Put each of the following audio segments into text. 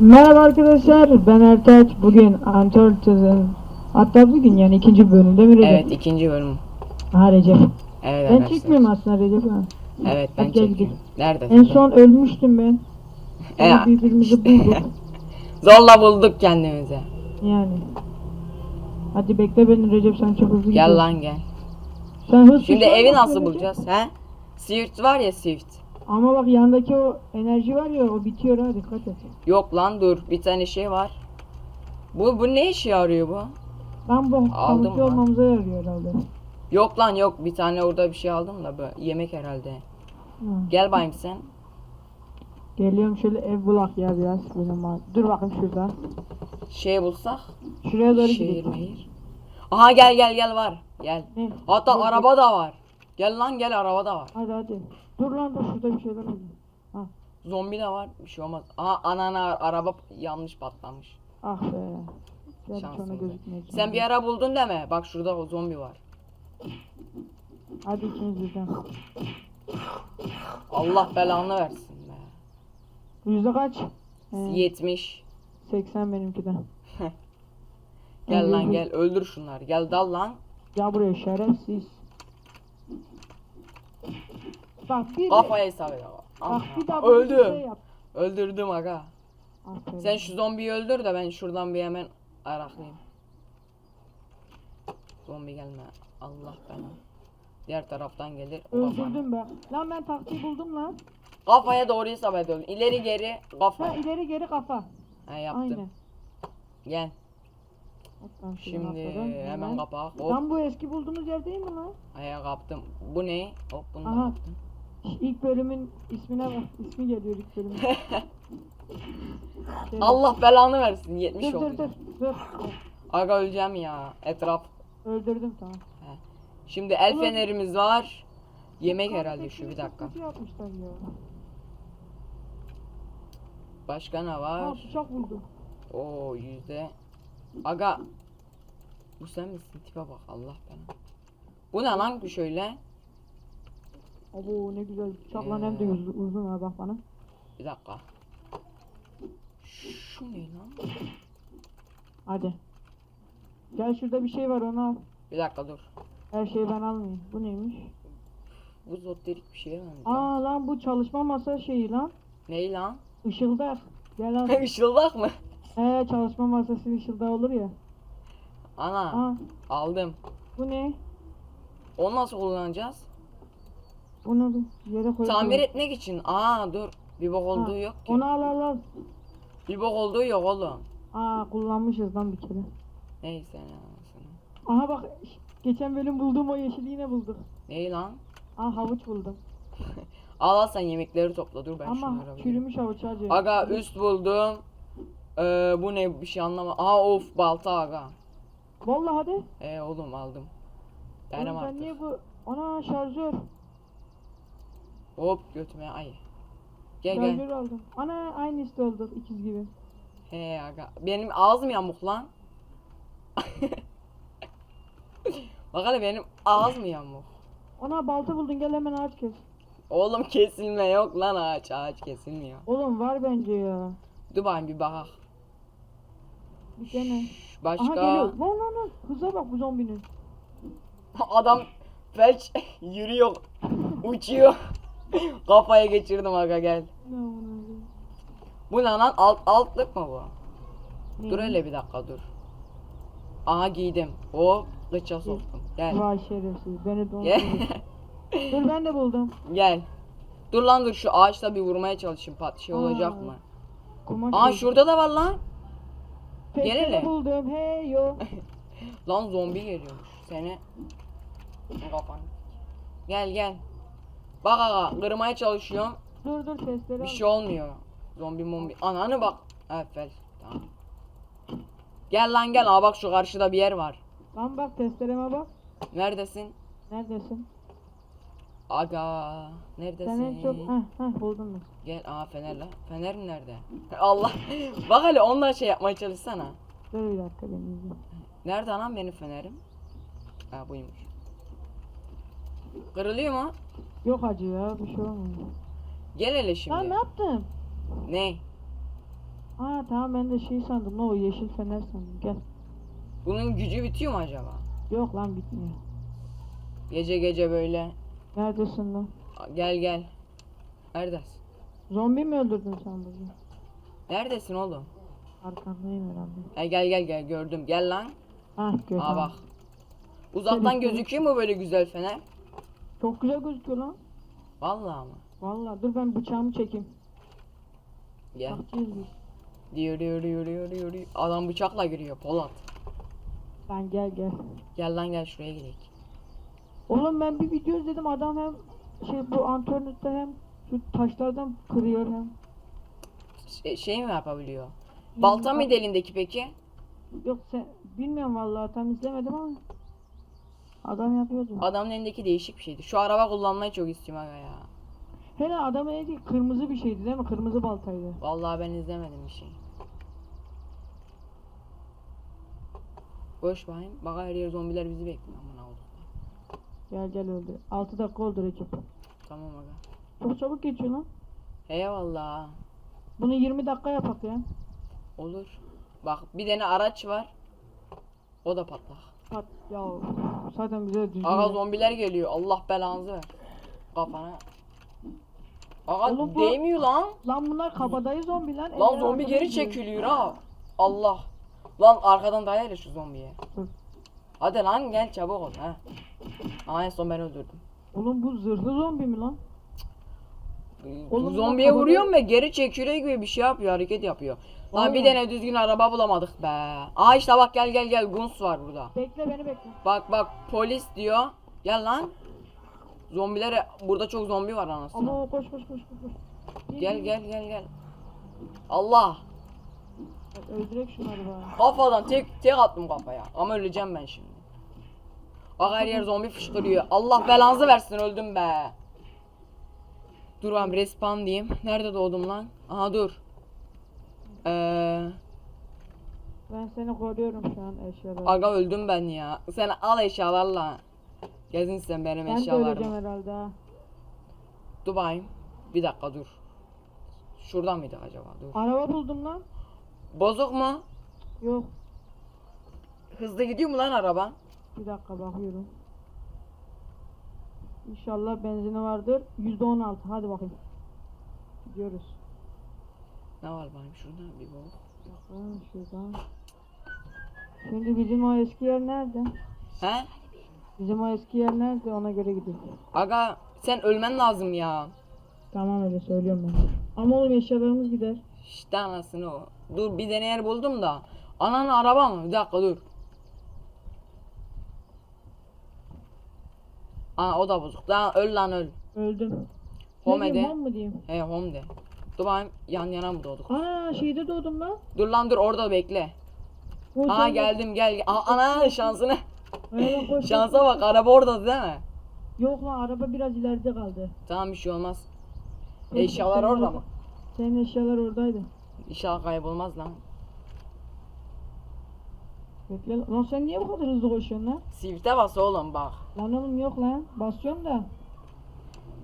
Merhaba arkadaşlar ben Ertaç. Bugün Uncharted'ın hatta bugün yani ikinci bölümde mi Recep? Evet ikinci bölüm. Ha Recep. Evet Ben arkadaşlar. çekmiyorum aslında Recep ha. Evet ben Hadi gel çekiyorum. Nerede? En son ölmüştüm ben. E, Sonra birbirimizi bulduk. zorla bulduk kendimizi. yani. Hadi bekle beni Recep sen çok hızlı Gel gidiyorsun. lan gel. Sen hız Şimdi tuşuna evi nasıl Recep. bulacağız he? Swift var ya Swift. Ama bak yandaki o enerji var ya o bitiyor ha dikkat et. Yok lan dur bir tane şey var. Bu bu ne işe yarıyor bu? Ben bu kamufle lan. olmamıza yarıyor herhalde. Yok lan yok bir tane orada bir şey aldım da bu yemek herhalde. Ha. Gel bayım sen. Geliyorum şöyle ev bulak ya biraz benim var. Dur bakayım şurada. Şey bulsak. Şuraya doğru Şehir gidelim. mehir. Aha gel gel gel var. Gel. Ne? Hatta dur. araba da var. Gel lan gel araba da var. Hadi hadi. Dur lan dur şurada bir şeyler oldu. Zombi de var. Bir şey olmaz. Aha anana araba yanlış patlamış. Ah be. Gel gözükmeyecek. Sen bir ara buldun deme. Bak şurada o zombi var. Hadi ikimiz birden. Allah belanı versin be. Yüzde kaç? He, 70. 80 benimki de. Gel lan gel öldür şunları. Gel dal lan. Ya buraya şerefsiz. Bak bir Kafaya hesap et. Bak bir daha Aha, bu şey Öldü. yap. Öldürdüm aga. Aferin. Sen şu zombiyi öldür de ben şuradan bir hemen araklayayım. Zombi gelme. Allah belanı. Diğer taraftan gelir. o kafana. Öldürdüm ben. Lan ben taktiği buldum lan. Kafaya doğru isabet ediyorum. İleri geri Ha kafa. ileri geri kafa. He yaptım. Aynen. Gel. Şuradan Şimdi atladım. hemen kapak. Hop. Lan bu eski bulduğumuz yer değil mi lan? Aya kaptım. Bu ne? Hop bunu da Aha. kaptım. İlk bölümün ismine bak. İsmi geliyor ilk bölümün. Allah belanı versin. 70 Dur oldu. dur dur. Dur. Aga öleceğim ya. Etraf. Öldürdüm tamam. Şimdi el Ulan- fenerimiz var. Yemek herhalde şu bir dakika. kötü yapmışlar ya. Başka ne Ha var? bıçak buldum. Oo yüzde. Aga. Bu sen misin? Tipe bak Allah belanı. Bu ne lan bu şöyle? Abo ne güzel bıçak lan hem de Ee. uzun, uzun ha bak bana. Bir dakika. Şu ne lan? Hadi. Gel şurada bir şey var onu al. Bir dakika dur. Her şeyi ben almayayım. Bu neymiş? Bu zoterik bir şeye benziyor. Aa lan bu çalışma masa şeyi lan. Ney lan? Işıldak. Gel al. Işıldak mı? He çalışma masası ışıldak olur ya. Ana Aa aldım. bu ne? Onu nasıl kullanacağız? Da yere koy. Tamir etmek için. Aa dur. Bir bok olduğu yok ki. Onu al al al. Bir bok olduğu yok oğlum. Aa kullanmışız lan bir kere. Neyse ya. sana. Aha bak geçen bölüm bulduğum o yeşili yine bulduk. Ney lan? Aa havuç buldum. Al al sen yemekleri topla dur ben Ama şunları alayım. çürümüş havuç hacı. Aga üst buldum. Ee, bu ne bir şey anlama. Aa of balta aga. Vallahi hadi. E oğlum aldım. Oğlum sen artık. niye bu? Ana şarjör. Hop götüme ay. Gel gel. Şarjör aldım. Ana aynı işte olduk ikiz gibi. He aga. Benim ağzım yamuk lan. Bak hele benim ağız mı yamuk? Ana balta buldun gel hemen ağaç kes. Oğlum kesilme yok lan ağaç. Ağaç kesilmiyor. Oğlum var bence ya. Dur bakayım bir bakak. Bir dene. Şş, Aha Başka. geliyor. Lan lan lan. Hıza bak bu zombinin. Adam felç yürüyor. Uçuyor. Kafaya geçirdim aga gel. Bu ne lan? Alt, altlık mı bu? Ne? Dur hele bir dakika dur. Aha giydim. Hop kıça soktum. Gel. Vay şerefsiz. Beni de. Dur ben de buldum. Gel. Dur lan dur şu ağaçta bir vurmaya çalışayım. Pat şey Aa. olacak mı? Kumaş Aa şurada da var lan. Gel hele. buldum. Hey yo. Lan zombi geliyormuş. Seni kafan. Gel gel. Bak aga kırmaya çalışıyorum. dur dur testere Bir al. şey olmuyor. Zombi mombi. Ananı bak. Evet fel. Tamam. Gel lan gel. Aa bak şu karşıda bir yer var. Lan bak testereme bak. Neredesin? Neredesin? Aga. Sen Neredesin? en çok... Heh heh buldum ben. Gel aa fener lan. Fener nerede? Allah. Bak hele onunla şey yapmaya çalışsana. Dur bir dakika beni izle. Nerede lan benim fenerim? Ha buymuş. Kırılıyor mu? Yok hacı ya bir şey olmuyor. Gel hele şimdi. Lan ne yaptın? Ne? Aa tamam ben de şey sandım. O yeşil fener sandım. Gel. Bunun gücü bitiyor mu acaba? Yok lan bitmiyor. Gece gece böyle. Neredesin lan? Gel gel. Neredesin? Zombi mi öldürdün sen bugün? Neredesin oğlum? Arkandayım herhalde. He gel gel gel gördüm. Gel lan. Ah gör. Aa bak. Uzaktan gözüküyor mu böyle güzel fener? Çok güzel gözüküyor lan. Vallahi mı? Vallahi dur ben bıçağımı çekeyim. Gel. Bakacağız biz. Diyor diyor diyor diyor diyor. diyor. Adam bıçakla giriyor Polat. Lan gel gel. Gel lan gel şuraya gidelim. Oğlum ben bir video izledim adam hem şey bu antrenörde hem şu taşlardan kırıyor hem. Şey, şey mi yapabiliyor? Balta mıydı elindeki peki? Yok sen bilmiyorum vallahi tam izlemedim ama adam yapıyordu. Adamın elindeki değişik bir şeydi. Şu araba kullanmayı çok istiyorum aga ya. Hele adamın eli kırmızı bir şeydi değil mi? Kırmızı baltaydı. Vallahi ben izlemedim bir şey. Boş bakayım. Bak her yer zombiler bizi bekliyor. Aman oldu. Gel gel öldü. 6 dakika oldu Recep. Tamam aga. Çok çabuk geçiyor lan. Eyvallah. Bunu 20 dakika yapak ya. Olur. Bak bir tane araç var. O da patlak. Pat ya zaten bize düzgün. Aga ya. zombiler geliyor. Allah belanızı ver. Kafana. Aga Oğlum bu- değmiyor lan. Lan bunlar kabadayı zombi lan. Lan zombi geri çekiliyor ha. Allah. Lan arkadan dayayla şu zombiye. Hadi lan gel çabuk ol ha. Aa en son ben öldürdüm. Oğlum bu zırhlı zombi mi lan? Bu Oğlum zombiye bak, vuruyorum ve geri çekiliyor gibi bir şey yapıyor, hareket yapıyor. Lan bir tane düzgün araba bulamadık be. Aa işte bak gel gel gel Guns var burada. Bekle beni bekle. Bak bak polis diyor. Gel lan. Zombilere burada çok zombi var anasını. Ama koş koş koş koş. Gel gel gel gel. Allah. Öldürek şunları bana. Kafadan tek tek attım kafaya. Ama öleceğim ben şimdi. Bak her yer zombi fışkırıyor. Allah belanızı versin öldüm be. Dur ben respawn diyeyim. Nerede doğdum lan? Aha dur. Ee, Ben seni koruyorum şu an eşyalar. aga öldüm ben ya. Sen al eşyalarla. Gezin sen benim Ben de öleceğim eşyalarımı. herhalde ha. Dur bakayım. Bir dakika dur. Şuradan mıydı acaba? Dur. Araba buldum lan. Bozuk mu? Yok. Hızlı gidiyor mu lan araba? Bir dakika bakıyorum. İnşallah benzini vardır. %16. Hadi bakayım. Gidiyoruz. Ne var bakayım şurada bir bak. Bakın şuradan. Şimdi bizim o eski yer nerede? He? Bizim o eski yer nerede? Ona göre gidelim. Aga sen ölmen lazım ya. Tamam öyle söylüyorum ben. Ama oğlum eşyalarımız gider. İşte anasını o. Dur bir tane yer buldum da. Ananın araba mı? Bir dakika dur. Aa o da bozuk. Lan öl lan öl. Öldüm. Home ne diyeyim, de. home mu diyeyim? He home de. Dur bakayım yan yana mı doğduk? Aa şeyde doğdum lan. Dur lan dur orada bekle. O Aa geldim gel. Aa, ana şansını. Aynen, koş, Şansa koş, bak araba orada değil mi? koş. Yok lan araba biraz ileride kaldı. Tamam bir şey olmaz. Koş, Eşyalar senin orada mı? Senin eşyalar oradaydı. İnşallah kaybolmaz lan. Bekle lan. Sen niye bu kadar hızlı koşuyorsun lan? Sift'e bas oğlum bak. Lan oğlum yok lan. Basıyorum da.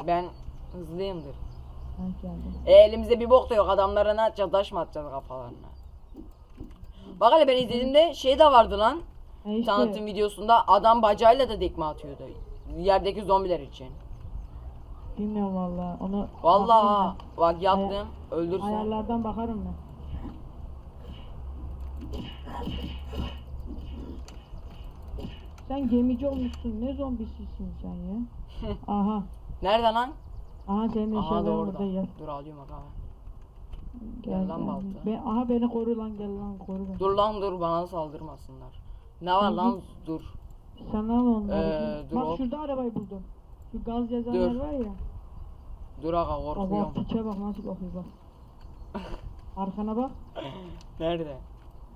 Ben hızlıyımdır. E, elimizde bir bok da yok. Adamlara ne atacağız? Taş mı atacağız kafalarına? Bak hele ben izlediğimde şey de vardı lan. Ha işte. Tanıtım videosunda adam bacağıyla da dekme atıyordu. Yerdeki zombiler için. Bilmiyorum valla. Onu ha. Bak yattım. ben. Öldürsün. Ayarlardan bakarım ben. Sen gemici olmuşsun. Ne zombisisin sen ya? Aha. Nerede lan? Aha senin Aha da eşyaların orada. burada gel. Dur alıyorum abi. Gel, lan balta. Ben, aha beni koru lan gel lan koru beni. Dur lan dur bana saldırmasınlar. Ne var lan? Dur. Sen al onları. Ee, dur Bak hop. şurada arabayı buldum. Şu gaz yazanlar Dur. var ya. Dur aga Aa, bak korkuyorum. piçe bak nasıl bakıyor bak. Arkana bak. Nerede?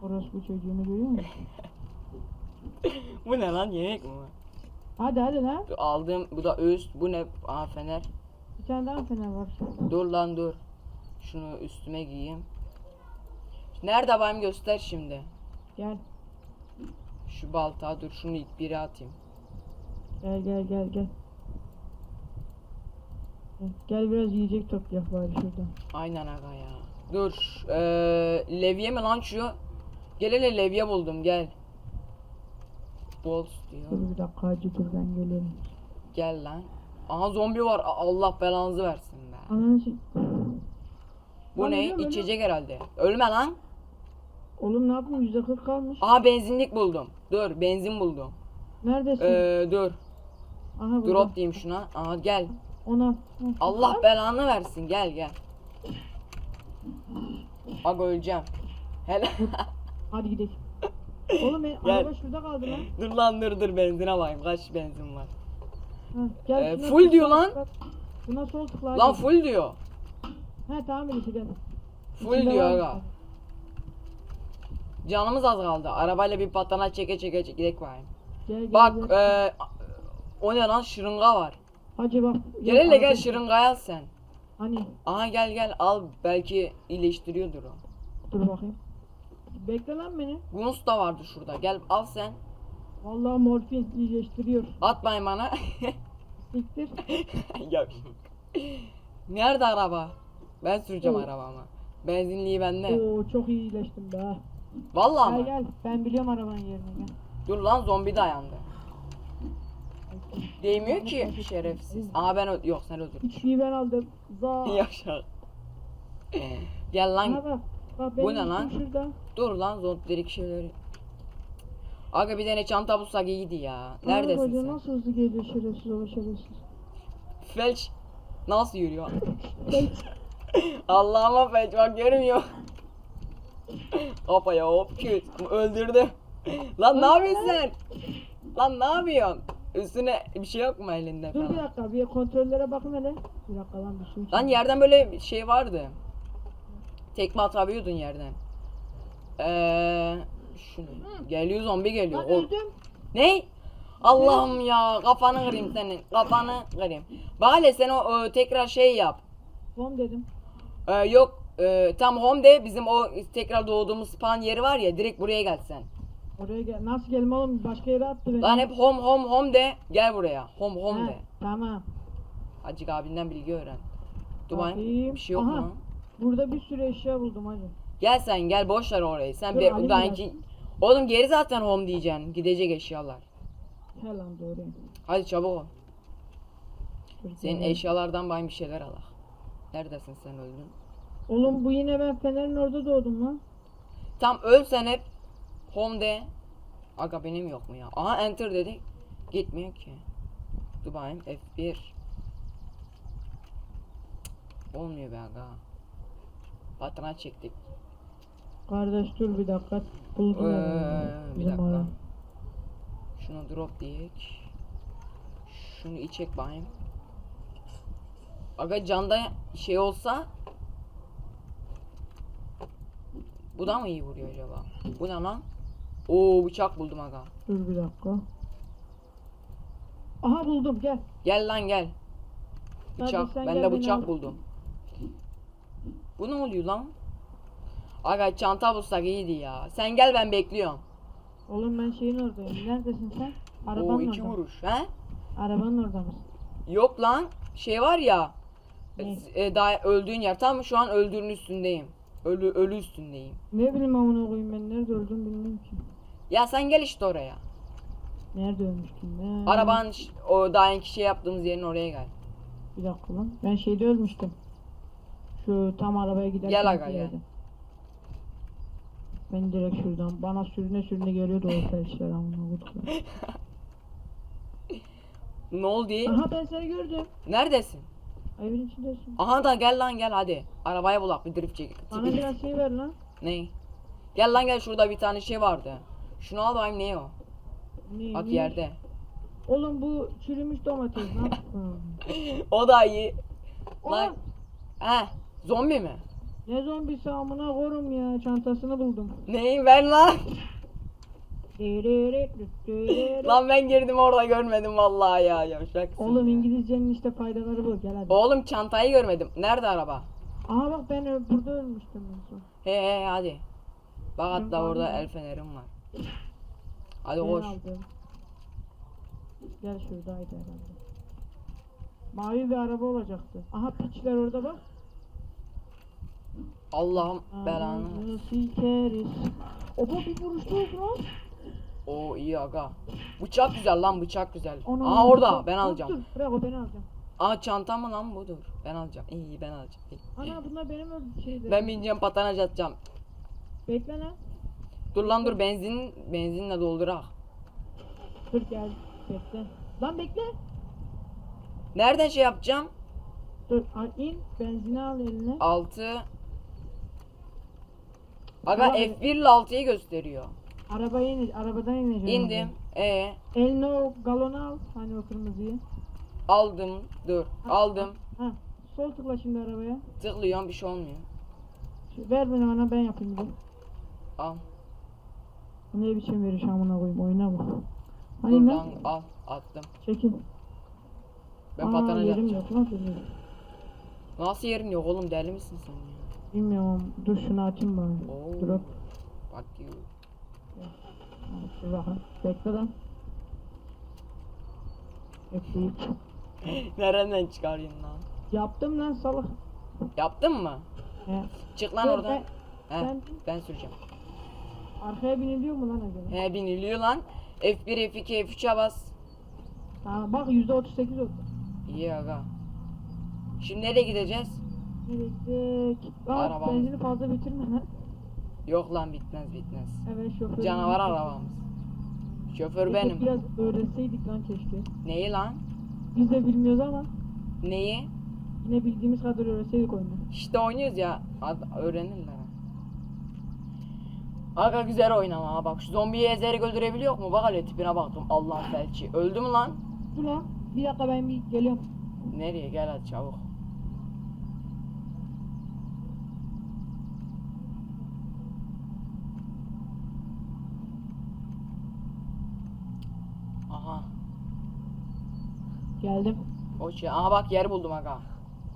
Orospu çocuğunu görüyor musun? Bu ne lan yemek mi? Hadi hadi lan. Dur, Aldım. Bu da üst. Bu ne? Aa fener. Bir tane daha fener var. Dur lan dur. Şunu üstüme giyeyim. Nerede bayım göster şimdi. Gel. Şu balta dur şunu ilk biri atayım. Gel gel gel gel. Gel, biraz yiyecek toplayak bari şuradan. Aynen aga ya. Dur. Eee levye mi lan şu? Gel hele levye buldum gel. Balls diyor. Dur bir dakika hacı dur ben gelirim. Gel lan. Aha zombi var. Allah belanızı versin be. Ananı. Bu Lan ne? ölüyorum. İçecek herhalde. Ölme lan. Oğlum ne yapayım yüzde kırk kalmış. Aha benzinlik buldum. Dur benzin buldum. Neredesin? Ee, dur. Aha burada. Drop diyeyim şuna. Aha gel. Ona. Hı. Allah belanı versin. Gel gel. Aga öleceğim. Hele. Hadi gidelim. Oğlum e, Gel. araba şurada kaldı lan. dur lan dur dur benzine bakayım. Kaç benzin var? Ha, gel Ee, şuna full diyor lan. tıkla. Buna sol tıkla. Lan hadi. full diyor. He tamam Elif'i gel. Full İçinde diyor var aga. mı? Canımız az kaldı. Arabayla bir patana çeke çeke çeke gidelim bakayım. Gel, gel, Bak gel. ee, o ne lan şırınga var. Hacı bak. Gel hele gel araba- şırıngayı al sen. Hani Aha gel gel al belki iyileştiriyordur o. dur bakayım. Bekle lan beni. Yunus da vardı şurada. Gel al sen. Vallahi morfin iyileştiriyor. At bayım bana. Siktir. ya. Nerede araba? Ben süreceğim Oo. arabamı. Benzinliği bende. Oo çok iyi iyileştim be. Vallahi Gel mı? gel. Ben biliyorum arabanın yerini gel. Dur lan zombi dayandı. Değmiyor ki şerefsiz. Aa ben ö- yok sen öldür. Hiçbir ben aldım. Za. Yaşa. Gel Aha lan. bak. Bak Bu benim ne lan? şurada. Dur lan zontlerik şeyleri. Aga bir tane çanta bulsak iyiydi ya. Neredesin sen? Nasıl hızlı geliyor şerefsiz o şerefsiz. Felç nasıl yürüyor? Allah'ıma felç bak görmüyor. Kafaya hop küt öldürdü. Lan ne yapıyorsun sen? Lan ne yapıyorsun? Üstüne bir şey yok mu elinde Dur bir falan? dakika bir kontrollere bakın hele. Bir dakika lan bir şey. Lan yerden böyle şey vardı. Tekme atabiliyordun yerden. Eee şunu. Geliyor zombi geliyor. Lan öldüm. Ne? Allah'ım ya kafanı kırayım senin. Kafanı kırayım. Bak hele sen o, o tekrar şey yap. Bom dedim. Ee, yok e, tam home de bizim o tekrar doğduğumuz spawn yeri var ya direkt buraya gel sen. Oraya gel. Nasıl gelme oğlum? Başka yere attı beni. Lan hep home home home de gel buraya. Home home He, de. Tamam. Hacı abinden bilgi öğren. Dur bakayım, Bakayım. bir şey yok Aha. mu? Burada bir sürü eşya buldum hacı. Gel sen gel boş ver orayı. Sen Dur, bir alayım iki... Oğlum geri zaten home diyeceksin. Gidecek eşyalar. He lan doğru. Hadi çabuk ol. Dur, Senin doğru. eşyalardan bayım bir şeyler al. Neredesin sen öldün? Oğlum bu yine ben Fener'in orada doğdum lan. Tam öl sen hep. Home de. Aga benim yok mu ya? Aha enter dedik. Gitmiyor ki. Dur bakayım F1. Olmuyor be aga. Patına çektik. Kardeş dur bir dakika. Buldum. Ee, bir dakika. ara. Şunu drop diyek. Şunu içek bakayım. Aga canda şey olsa Bu da mı iyi vuruyor acaba? Bu ne lan? Oo bıçak buldum aga. Dur bir dakika. Aha buldum gel. Gel lan gel. Bıçak. Ben gel de bıçak buldum. Bu ne oluyor lan? Aga çanta bulsak iyiydi ya. Sen gel ben bekliyorum. Oğlum ben şeyin oradayım. Neredesin sen? Oo Arabanın iki orada. vuruş. He? Arabanın orada mısın? Yok lan. Şey var ya. Ne? E, daha öldüğün yer. Tam şu an öldüğün üstündeyim. Ölü ölü üstündeyim. Ne bileyim amına koyayım ben nerede öldüm bilmiyorum ki. Ya sen gel işte oraya. Nerede ölmüştüm ne? Arabanın ş- o daha önce şey yaptığımız yerin oraya gel. Bir dakika lan. Ben şeyde ölmüştüm. Şu tam arabaya giderken. Gel aga, gel. yerde. Ben direkt şuradan bana sürüne sürüne geliyordu o felçler amına koyduklar. Ne oldu? Aha ben seni gördüm. Neredesin? Evin içindesin. Aha da gel lan gel hadi. Arabaya bulak bir drift çek. Bana biraz şey ver lan. Ne? Gel lan gel şurada bir tane şey vardı. Şunu al bakayım ne o? Ne, Bak ne? yerde. Oğlum bu çürümüş domates ne yaptın? O da iyi. Oğlum Lan. He. Zombi mi? Ne zombisi amına korum ya çantasını buldum. Neyi ver lan? Lan ben girdim orada görmedim vallahi ya yavşaksın. Oğlum. İngilizcenin işte faydaları bu gel hadi. Oğlum çantayı görmedim. Nerede araba? Aha bak ben ö- burada ölmüştüm en son. He he hadi. Bak hatta orada el fenerim var. Hadi Ben koş. aldım. Gel şuradaydı herhalde. Mavi bir araba olacaktı. Aha piçler orada bak. Allah'ım belanı. Sikeriz. Oba bir vuruşta oldu lan. Oo iyi aga. Bıçak güzel lan bıçak güzel. Ana, Aa orada dur, ben dur, alacağım. Dur bırak o ben alacağım. Aa çantam mı lan bu dur. Ben alacağım. İyi iyi ben alacağım. İyi. Ana bunlar benim öldü şeyde. Ben bineceğim patanaj atacağım. Bekle lan. Dur lan dur benzin benzinle doldurak. Dur gel. Bekle. Lan bekle. Nereden şey yapacağım? Dur in. Benzini al eline. 6 Aga Abi. F1 ile 6'yı gösteriyor. Arabaya in. Arabadan ineceğim. İndim. E Eline o galonu al. Hani o kırmızıyı. aldım. Dur. Aldım. Ha. Sol tıkla şimdi arabaya. Tıklıyorum bir şey olmuyor. Şu- Ver bana bana ben yapayım bir. Al. Bu ne biçim veriş amına koyayım oyuna bak. Hani lan lan? al attım. Çekil. Ben Aa, patanaj yerim atacağım. yok lan. Nasıl yerin yok oğlum deli misin sen ya? Bilmiyorum. Dur şunu açayım bari. Dur hop. Bak you. Dur bakın. Bekle lan. Bekleyip. Nereden çıkarayım lan? Yaptım lan salak. Yaptın mı? He. Çık lan Dur, oradan. ben- He, ben- ben süreceğim. Arkaya biniliyor mu lan acaba? He biniliyor lan. F1, F2, F3'e bas. Ha bak %38 oldu. İyi aga. Şimdi nereye gideceğiz? Gittik? Aa, Arabamız. benzini fazla bitirme lan. Yok lan bitmez bitmez. Evet şoför. Canavar arabamız. Şoför benim. Biraz öğretseydik lan keşke. Neyi lan? Biz de bilmiyoruz ama Neyi? yine bildiğimiz kadar öğretseydik oyunu. İşte oynuyoruz ya. Ad- öğrenirler. Aga güzel oynama ha bak şu zombiyi ezerek öldürebiliyor mu? Bak hele tipine baktım Allah'ın felçi. Öldü mü lan? Dur lan. Bir dakika ben bir geliyorum. Nereye gel hadi çabuk. Aha. Geldim. O şey. Aha bak yer buldum aga.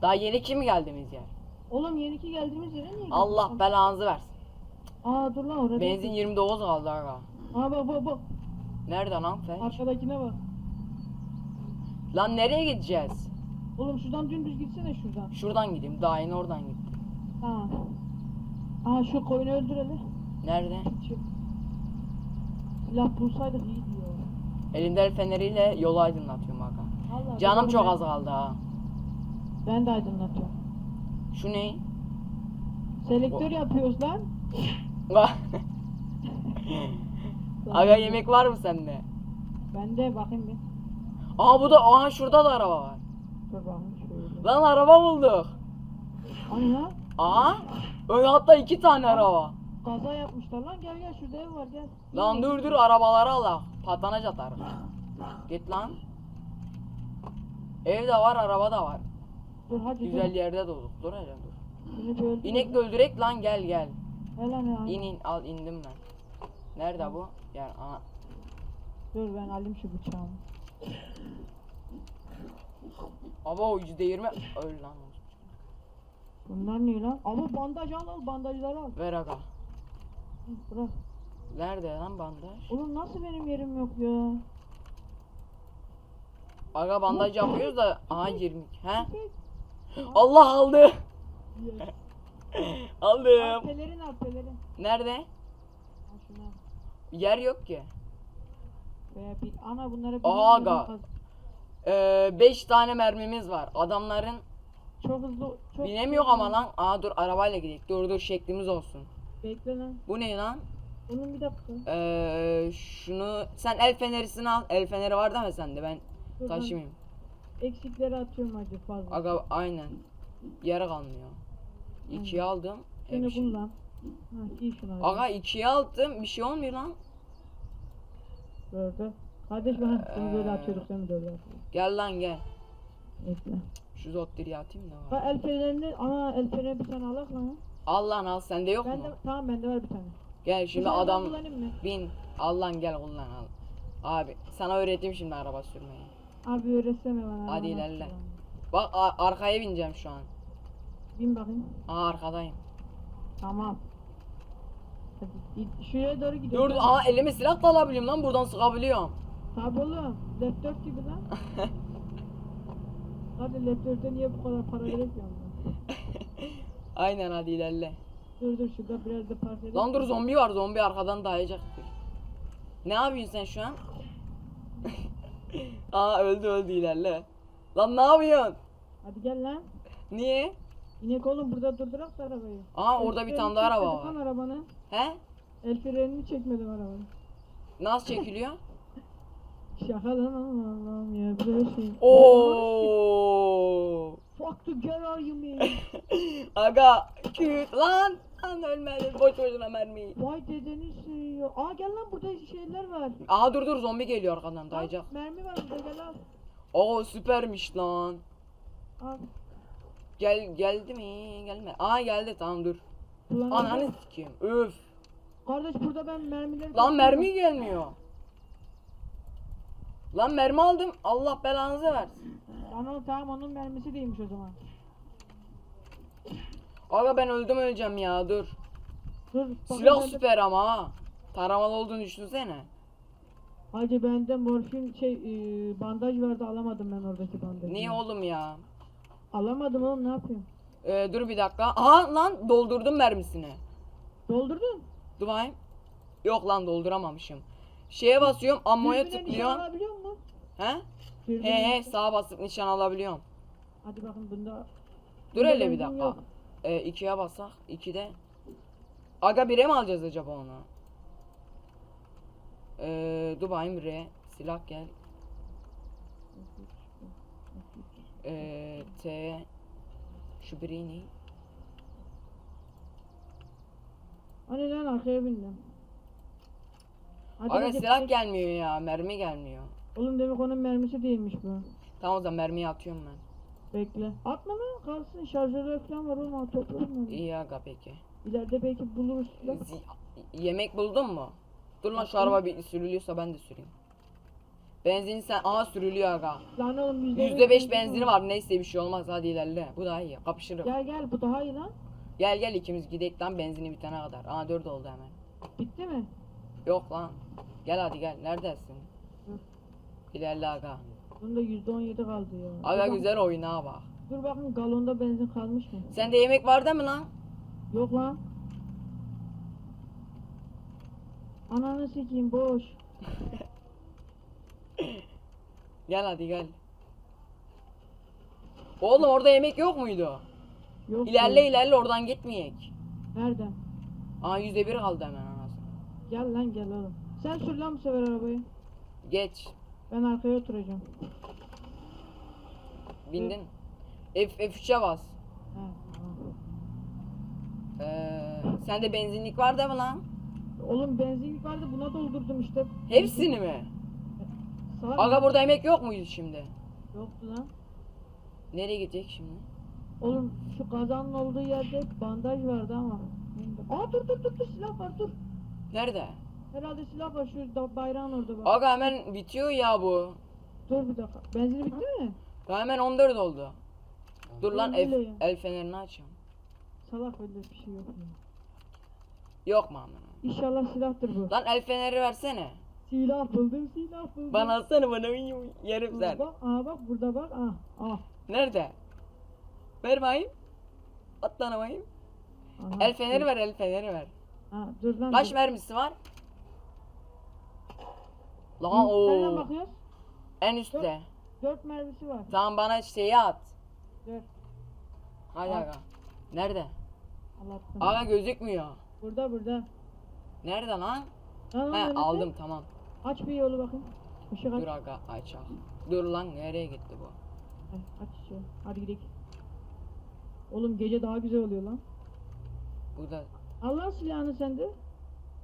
Daha yeni kim geldiğimiz yer? Oğlum yeni ki geldiğimiz yere niye geldik? Allah belanızı versin. Aa dur lan orada. Benzin 29 kaldı aga. Aa bak bak bak. Nerede lan felç? Arkadakine bak. Lan nereye gideceğiz? Oğlum şuradan dümdüz gitsene şuradan. Şuradan gideyim. Daha yeni oradan gittim. Ha. Aa şu koyunu öldür hele. Nerede? Şu. Silah bulsaydık iyiydi ya. Elimde el feneriyle yolu aydınlatıyorum aga. Allah Canım çok az kaldı ha. Ben de aydınlatıyorum. Şu ne? Selektör yapıyoruz lan. aga yemek var mı sende? Ben de bakayım bir. Aa bu da aha şurada da araba var. Dur bakayım şöyle. Lan araba bulduk. Lan? Aha. Ön hatta iki tane araba. Kaza yapmışlar lan gel gel şurada ev var gel. Lan dur dur arabaları al. Patanaj atarım. Git lan. Ev de var araba da var. Dur hadi Güzel dur. yerde doğduk. Dur hele dur. İnek öldürek lan gel gel. Gel lan ya. İn in al indim ben. Nerede bu? Gel ana. Dur ben alayım şu bıçağımı. Ama o yüzde yirmi öl lan. Bunlar ne lan? Ama bandaj al al bandajları al. Ver aga. Bırak. Nerede lan bandaj? Oğlum nasıl benim yerim yok ya? Aga bandaj yapıyoruz da aha 20. He? Allah aldı. Aldım. pelerin al pelerin. Nerede? Al. Yer yok ki. Veya bir ana bunlara bir aga. Ee, 5 tane mermimiz var. Adamların Çok hızlı çok binemiyor ama lan. Aa dur arabayla gidelim. Dur dur şeklimiz olsun. Bekle lan. Bu ne lan? Onun bir dakika. Ee, şunu sen el fenerisini al. El feneri var değil mi sende? Ben Ben taşımayayım. Eksikleri atıyorum hadi fazla. Aga aynen. Yer kalmıyor. İkiye aldım. Seni bir şey-. Ha giy şunu hadi. Aga ikiye aldım. Bir şey olmuyor lan. Gördü. Kardeş ben seni böyle Ee. atıyorduk seni böyle atıyorduk. Gel lan gel. Bekle. Şu zottiri atayım da var. Bak el fenerini ana el bir tane alak lan. Al lan al sende yok Ben mu? de tamam bende var bir tane. Gel şimdi Bir adam bin. Al lan gel kullan al. Abi sana öğreteyim şimdi araba sürmeyi. Abi öğretsene bana. Hadi ilerle. Bak a- arkaya bineceğim şu an. Bin bakayım. Aa arkadayım. Tamam. Hadi git. şuraya doğru Dur gidiyorum. aa elime silah da alabiliyorum lan buradan sıkabiliyorum. Tabi oğlum. Laptop gibi lan. Hadi laptopta niye bu kadar para gerekiyor? Aynen hadi ilerle. Dur dur şurada biraz da park edelim. Lan dur zombi var zombi arkadan dayayacaktır. Ne yapıyorsun sen şu an? Aa öldü öldü ilerle. Lan ne yapıyorsun? Hadi gel lan. Niye? İnek oğlum burada durdurak da arabayı. Aa orada bir tane daha araba var. lan arabanı. He? El frenini çekmedim arabanın. Nasıl çekiliyor? Şaka lan Allah'ım ya böyle şey. Oo. Fuck the girl you mean? Aga küt lan. Lan ölmedi boş boşuna mermi. Vay dedeni sürüyor. Aa gel lan burada şeyler var. Aa dur dur zombi geliyor arkadan Al, dayayacak. mermi var burada gel al. Oo süpermiş lan. Al. Gel geldi mi? Gelme. Aa geldi tamam dur. Kullanacağım. Ananı sikeyim. Öf. Kardeş burada ben mermileri... Lan mermi gelmiyor. Lan mermi aldım. Allah belanızı versin. Lan o tamam onun mermisi değilmiş o zaman. Aga ben öldüm öleceğim ya dur. Dur. Silah bende- süper ama ha. Taramalı olduğunu düşünsene. Hacı bende morfin şey e, bandaj vardı alamadım ben oradaki bandajı. Niye oğlum ya? Alamadım oğlum ne yapayım? Ee, dur bir dakika. Aha lan doldurdum mermisini. Doldurdun. Dur bakayım. Yok lan dolduramamışım. Şeye basıyorum ammoya Dürbüne nişan tıklıyorum. alabiliyor musun? He? Dürbüne He he sağa basıp nişan alabiliyorum. Hadi bakın bunda. Dur hele bir dakika. yok. Ee, ikiye basak. İkide. Aga bire mi alacağız acaba onu? Ee, dur bakayım re. Silah gel. Ee, T. Şu biri ne? Hani lan arkaya bindim. Hadi Aga hadi, silah gelmiyor ya. Mermi gelmiyor. Oğlum demek onun mermisi değilmiş bu. Tamam o zaman mermiyi atıyorum ben. Bekle. Atma lan kalsın şarjörler falan var oğlum toplarım. İyi aga peki. İleride belki buluruz. Z- yemek buldun mu? Dur lan şu araba bir sürülüyorsa ben de süreyim. Benzin sen aha sürülüyor aga. Lan oğlum yüzde beş benzini var neyse bir şey olmaz hadi ilerle. Bu daha iyi kapışırım. Gel gel bu daha iyi lan. Gel gel ikimiz gidelim lan benzini bitene kadar. Aa 4 oldu hemen. Bitti mi? Yok lan. Gel hadi gel. Neredesin? Hı. İlerle aga. Bunda yüzde on yedi kaldı ya. Aga Dur bak- güzel oyun ha bak. Dur bakın galonda benzin kalmış mı? Sende yemek var değil mi lan? Yok lan. Ananı sikeyim boş. Gel hadi gel. Oğlum orada yemek yok muydu? Yok. İlerle ya. ilerle oradan gitmeyek. Nereden? Aa yüzde bir kaldı hemen anasını. Gel lan gel oğlum. Sen sür lan bu sefer arabayı. Geç. Ben arkaya oturacağım. Bindin. F F3'e bas. Tamam. Ee, sende benzinlik var değil mi lan? Oğlum benzinlik vardı buna doldurdum işte. Hepsini mi? Salak Aga burada yemek yok muydu şimdi? Yoktu lan. Nereye gidecek şimdi? Oğlum şu kazanın olduğu yerde bandaj vardı ama. Aa dur dur dur dur silah var dur. Nerede? Herhalde silah var şu bayrağın orada bak. Aga hemen bitiyor ya bu. Dur bir dakika. Benzini bitti mi? Ya hemen 14 oldu. Dur lan Oğlum öyle el, ya. el fenerini açayım. Salak öyle bir şey yok ya. Yok mu amına? İnşallah silahtır bu. Lan el feneri versene. Silah buldum silah buldum. Bana alsana bana yerim Burada sen. bak, aa bak burada bak, ah, ah. Nerede? Ver bakayım. At lan. Aha, El feneri ver el feneri ver. Ha, dur lan. Kaç dur. mermisi var? Lan Hı, Nereden o bakıyoruz? en üstte. Dört mermisi var. Tamam bana şeyi at. Dört. Hadi Al. aga. Nerede? Allah'tan. Aga gözükmüyor. Burada burada. Nerede lan? Lan He aldım tamam. Aç bir yolu bakayım. Işık aç. Dur aga açak. Dur lan nereye gitti bu? Heh, aç ışığı. Hadi gidelim. Oğlum gece daha güzel oluyor lan. Bu da Al lan silahını sen de.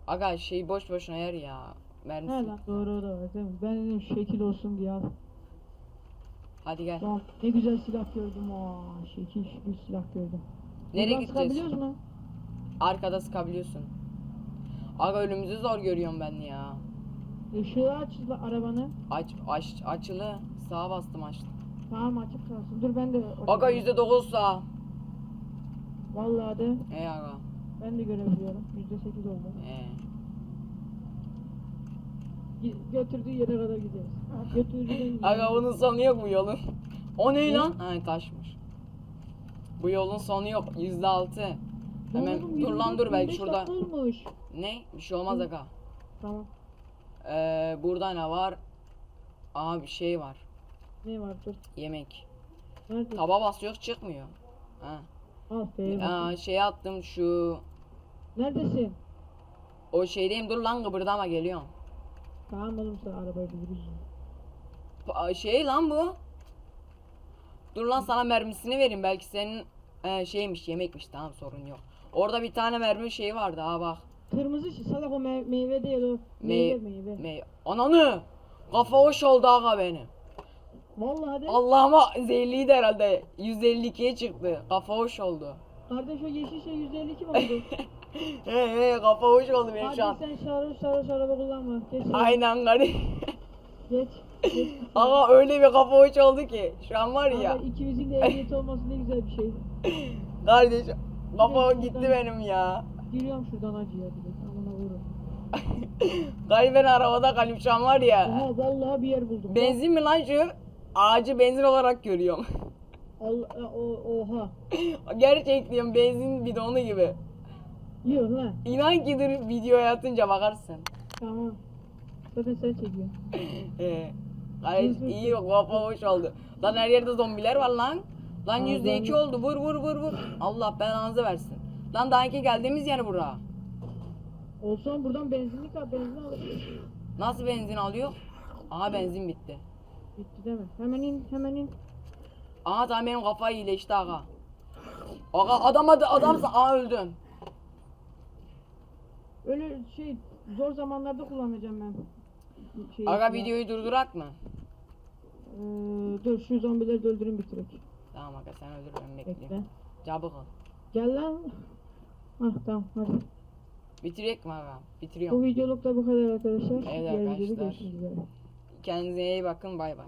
aga şey boş boşuna yer ya. He Mermisi. lan doğru o da var değil mi? Ben dedim şekil olsun diye al. Hadi gel. Tamam ne güzel silah gördüm. Aa, şekil bir silah gördüm. Nereye Buradan gideceğiz? sıkabiliyoruz mu? Arkada sıkabiliyorsun. Aga önümüzü zor görüyorum ben ya. Işığı aç la- arabanı. Aç aç açılı. Sağa bastım açtım. Tamam açık kalsın. Dur ben de. Aga yüzde dokuz sağ. Vallahi de Ey aga. ben de görebiliyorum. Yüzde sekiz oldu. Ee. Götürdüğü yere kadar gideriz. Götürdüğü yere Aga bunun sonu yok bu yolun. O ne Ne? lan? Ha taşmış. Bu yolun sonu yok. Yüzde altı. Hemen Oğlum, dur 24, lan dur belki 25 şurada. olmuş. Ne? Bir şey olmaz Hı. aga. Tamam. Ee, burada ne var? Aa bir şey var. Ne var dur. Yemek. Nerede? Taba basıyor çıkmıyor. Ha. Al F'ye bak. Aa, şey attım şu Neredesin? o şeydeyim dur lan kıpırdama geliyorum. Tamam oğlum sen arabayı buluruz. Pa- Şey lan bu. Dur lan sana mermisini vereyim belki senin ee, şeymiş yemekmiş tamam sorun yok. Orada bir tane mermi şeyi vardı ha bak. Kırmızı şey, salak o me- meyve değil o. Meyve meyve. Me Ananı! Kafa hoş oldu aga benim. Vallahi de. Allah'ıma zehirliydi herhalde. 152'ye çıktı. Kafa hoş oldu. Kardeş o yeşil şey 152 mi oldu? He he kafa hoş oldu benim şu an. sen şarı şarı araba kullanma. Geç. Aynen gari. Geç. Geç. Aga öyle bir kafa hoş oldu ki. Şu an var ya. Ama ikimizin de ehliyet olması ne güzel bir şey. Kardeş kafa Evet, gitti şuradan- benim ya. Giriyorum şuradan acı ya direkt. Amına vurun. Gari ben arabada kalayım şu an var ya. Aha vallahi bir yer buldum. Benzin mi lan şu? Ağacı benzin olarak görüyorum. Allah, o, oha. Gerçek diyorum benzin bidonu gibi. Yok lan. İnan ki dur videoya atınca bakarsın. Tamam. Zaten sen çekiyorsun. Ee, Gayet iyi kafa hoş oldu. Lan her yerde zombiler var lan. Lan yüzde iki oldu vur vur vur vur. Allah belanızı versin. Lan daha iki geldiğimiz yer bura. Olsun buradan benzinlik al. Benzin al. Nasıl benzin alıyor? Aha benzin bitti. Bitti mi? Hemen in. Hemen in. Aha tamam benim kafa iyileşti aga. Aga adam adı adamsa aha öldüm. Öyle şey zor zamanlarda kullanacağım ben. Şey, Aga videoyu durdurak mı? Ee, dur şu zombileri de öldürün bitirek. Tamam aga sen öldür ben bekleyeyim. Bekle. Çabuk ol. Gel lan. Hah tamam hadi. Bitirek mi aga? Bu Bitiriyorum. videoluk da bu kadar arkadaşlar. Evet Diğer videoda arkadaşlar. görüşmek üzere. Kendinize iyi bakın bay bay.